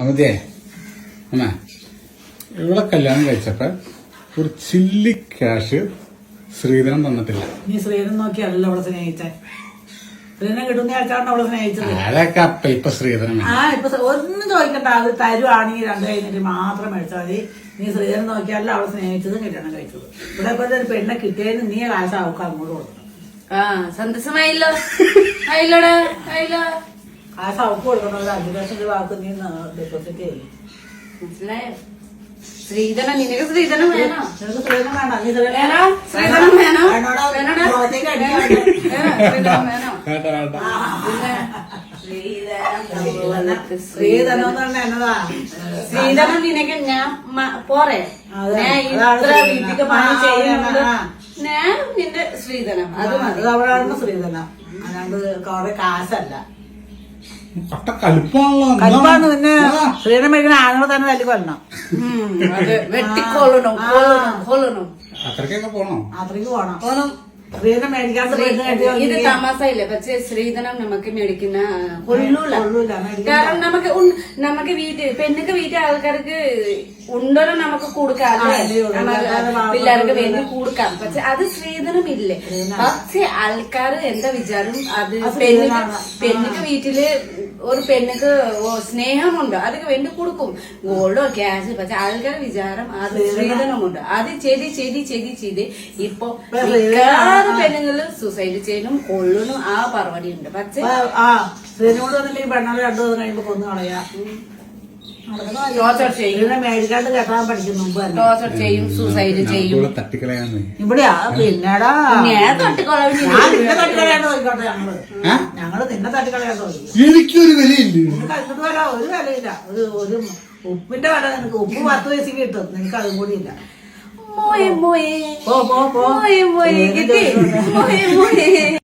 അമതിയേ അമ്മ ഇവിടെ കല്യാണം കഴിച്ചപ്പോ ഒരു ചില്ലി ക്യാഷ് ശ്രീധരൻ തന്നിട്ടില്ല. നീ ശ്രീധരൻ നോക്കിയല്ലോ അവളെ സ്നേഹിച്ചേ. ശ്രീധരൻ കിട്ടുന്ന ആൾക്കാരാണ് അവളെ സ്നേഹിച്ചത്. ആരൊക്കെ അപ്പ ഇപ്പൊ ശ്രീധരൻ ആ ഇപ്പൊ ഒന്നും ചോദിക്കണ്ട. അത് തരുവാണെങ്കിൽ രണ്ടു കഴിഞ്ഞിട്ട് മാത്രം മേടിച്ചാൽ മതി. നീ ശ്രീധരൻ നോക്കിയാലും അവളെ സ്നേഹിച്ചതും കല്യാണം കഴിച്ചത്. ഇവിടെ ഇപ്പൊ ഒരു പെണ്ണെ കിട്ടിയതിന് നീ കാശ് അവൾക്ക് അങ്ങോട്ട് കൊടുക്കണം. ആ സന്തോഷമായില്ലോ ആയില്ലോടാ ആയില്ലോ കാശ് സൗക്ക് കൊടുക്കണം ഒരു അഞ്ചു ലക്ഷം രൂപ നീ ഡെപ്പോസിറ്റ് ചെയ്യും. മനസ്സിലായോ? നിനക്ക് വേണോ? നിനക്ക് നീ വേണോ? അടിക്കാൻ വേണോ? എന്നതാ? ഞാൻ പോരെ. ഞാൻ ഇത്ര ശ്രീധരൻ. വീട്ടിക്ക് ആ, പണി ചെയ്യുന്നുണ്ട് ഞാൻ നിന്റെ അത് മതി. അത് അവളാണ് ശ്രീധരൻ അല്ലാണ്ട് കുറെ കാശല്ല. കൽപ്പാണ് പിന്നെ ശ്രീധരൻ മേടിക്കുന്ന ആണുങ്ങൾ തന്നെ തല്ലി കൊല്ലണം. ഉം, അത് വെട്ടിക്കൊള്ളണം കൊള്ളണം കൊള്ളണം. അത്രയ്ക്കൊക്കെ പോണോ? അത്രയ്ക്ക് പോണം. പോണം. ശ്രീധരൻ മേടിക്കാത്ത പെണ്ണ് ഇത് തമാസയില്ലേ പക്ഷേ ശ്രീധനം നമുക്ക് മേടിക്കുന്ന കൊള്ളൂല. കാരണം നമുക്ക് നമുക്ക് വീട്ടിൽ പെണ്ണുക്ക് വീട്ടിൽ ആൾക്കാർക്ക് ഉണ്ടോരം നമുക്ക് കൊടുക്കാം പിള്ളേർക്ക് വേണ്ടി കൊടുക്കാം. പക്ഷെ അത് സ്ത്രീധനം. ഇല്ലേ പക്ഷെ ആൾക്കാർ എന്താ വിചാരം? അത് അത് പെണ്ണുക്ക് പെണ്ണുക്ക് വീട്ടിൽ ഒരു പെണ്ണുക്ക് ഓ, സ്നേഹമുണ്ട്. അതൊക്കെ വേണ്ടി കൊടുക്കും. ഗോൾഡോ ക്യാഷ് പക്ഷെ ആൾക്കാർ വിചാരം അത് ശ്രീധനമുണ്ട് അത് ചെയ്ത് ചെയ്ത് ചെയ്ത് ചെയ്ത് ഇപ്പൊ മിക്കവാറും പെണ്ണുങ്ങൾ സൂസൈഡ് ചെയ്യണം കൊള്ളണം ആ പരിപാടി ഉണ്ട് പക്ഷെ ആ ശ്രീധരനോട് വന്നില്ലെങ്കിൽ പെണ്ണാളെ രണ്ടു ദിവസം കഴിയുമ്പോ കൊന്നു കളയാ. മേടിക്കാണ്ട് കെട്ടാൻ പഠിക്കും മുമ്പ് തന്നെ ടോർച്ചർ ചെയ്യും. സൂസൈഡ് ചെയ്യും തട്ടിക്കളയാന്ന്. ഇവിടെയാ പിന്നെടാ. നിന്നെ തട്ടിക്കളയാണ്ട് നോക്കിക്കോട്ടെ ഞങ്ങൾ? ഞങ്ങൾ നിന്നെ തട്ടിക്കളയാണ്ട് നോക്കി എനിക്കൊരു വിലയില്ല. അതിന് വില ഒരു വിലയില്ല. ഒരു ഒരു ഉപ്പിന്റെ വില നിനക്ക് ഉപ്പ് പത്ത് വയസ്സ് കിട്ടും. നിനക്ക് അതും കൂടി ഇല്ല. മോയെ മോയെ. പോ പോ പോ. മോയെ മോയെ. കിട്ടി. മോയെ മോയെ.